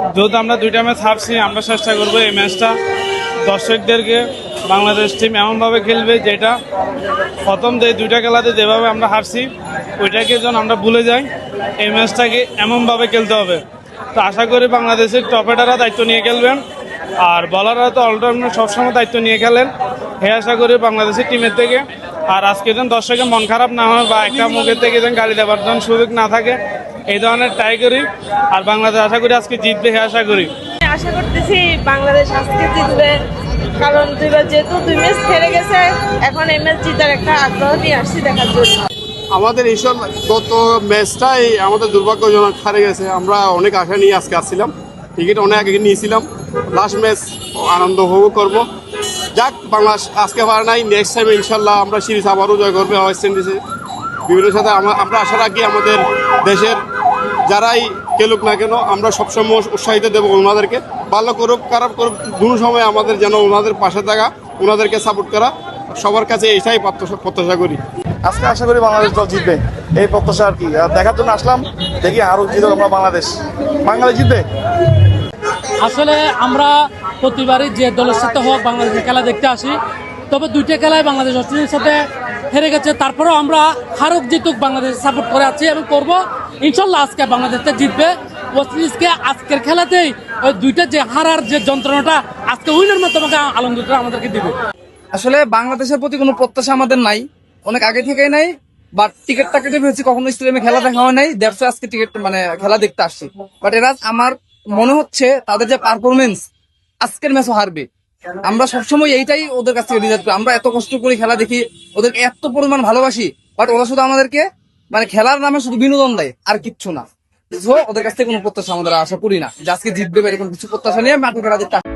যেহেতু আমরা দুইটা ম্যাচ হারছি, আমরা চেষ্টা করব এই ম্যাচটা দর্শকদেরকে বাংলাদেশ টিম এমনভাবে খেলবে যেটা প্রথম যে দুইটা খেলাতে যেভাবে আমরা হারছি, ওইটাকে যেন আমরা ভুলে যাই, এই ম্যাচটাকে এমনভাবে খেলতে হবে। তো আশা করি বাংলাদেশের টপেটাররা দায়িত্ব নিয়ে খেলবেন, আর বলাররা তো অলরাউন্ডার সবসময় দায়িত্ব নিয়ে খেলেন। হে আশা করি বাংলাদেশের টিমের থেকে আর আজকে যেন দর্শকের মন খারাপ না হয় বা একটা মুখের থেকে যেন গালি দেওয়ার জন্য সুযোগ না থাকে এই ধরনের ট্রাই করি। আর বাংলাদেশ আশা করি আজকে জিতবে হে আশা করি। আশা করতেছি বাংলাদেশ আজকে জিতবে কারণ দুইবার যেহেতু দুই ম্যাচ হেরে গেছে এখন এই ম্যাচ জিতার একটা আগ্রহ নিয়ে আসছি দেখার জন্য। আমাদের এইসব গত ম্যাচটাই আমাদের দুর্ভাগ্যজনক হারে গেছে। আমরা অনেক আশা নিয়ে আজকে আসছিলাম। টিকিট অনেক আগে নিয়েছিলাম। লাস্ট ম্যাচ আনন্দ উপভোগ করব। যাক বাংলাদেশ আজকে পারে নাই নেক্সট টাইম ইনশাল্লাহ আমরা সিরিজ আবারও জয় করবে ওয়েস্ট ইন্ডিজে বিভিন্ন সাথে আমরা আমরা আশা রাখি আমাদের দেশের যারাই খেলুক না কেন আমরা সবসময় উৎসাহিত দেবো ওনাদেরকে। ভালো করুক খারাপ করুক দুটো সময় আমাদের যেন ওনাদের পাশে থাকা ওনাদেরকে সাপোর্ট করা সবার কাছে এটাই প্রত্যাশা করি। আজকে আশা করি বাংলাদেশ দল জিতবে এই প্রত্যাশা আর কি। আর দেখার জন্য আসলাম দেখি আরও জিতবে আমরা বাংলাদেশ। বাংলাদেশ জিতবে? আসলে আমরা প্রতিবারই যে দলের সাথে হোক বাংলাদেশের খেলা দেখতে আসি, তবে দুইটা খেলায় বাংলাদেশ অস্ট্রেলিয়ার সাথে হেরে গেছে। তারপরেও আমরা হারুক জিতুক বাংলাদেশ সাপোর্ট করে আছি এবং করব। ইনশাল্লাহ আজকে বাংলাদেশটা জিতবে। ওয়েস্ট ইন্ডিজকে আজকের খেলাতেই ওই দুইটা যে হারার যে যন্ত্রণাটা আজকে উইনের মাধ্যমে আলমদুলটা আমাদেরকে দিবে। আসলে বাংলাদেশের প্রতি কোনো প্রত্যাশা আমাদের নাই। অনেক আগে থেকেই নাই বাট টিকিটটা কেটে ফেলছি কখনো স্টেডিয়ামে খেলা দেখা হয় নাই। দেড়শো আজকে টিকিট মানে খেলা দেখতে আসছি। বাট এরা আমার মনে হচ্ছে তাদের যে পারফরমেন্স আজকের ম্যাচও হারবে। আমরা সবসময় এইটাই ওদের কাছ থেকে রিজার্ভ করি। আমরা এত কষ্ট করে খেলা দেখি, ওদেরকে এত পরিমাণ ভালোবাসি বাট ওরা শুধু আমাদেরকে মানে খেলার নামে শুধু বিনোদন দেয়, আর কিচ্ছু না। ওদের কাছ থেকে কোনো প্রত্যাশা আমাদের আশা করি না যে আজকে জিতবে এরকম কিছু প্রত্যাশা নিয়ে মাঠে খেলা আসি।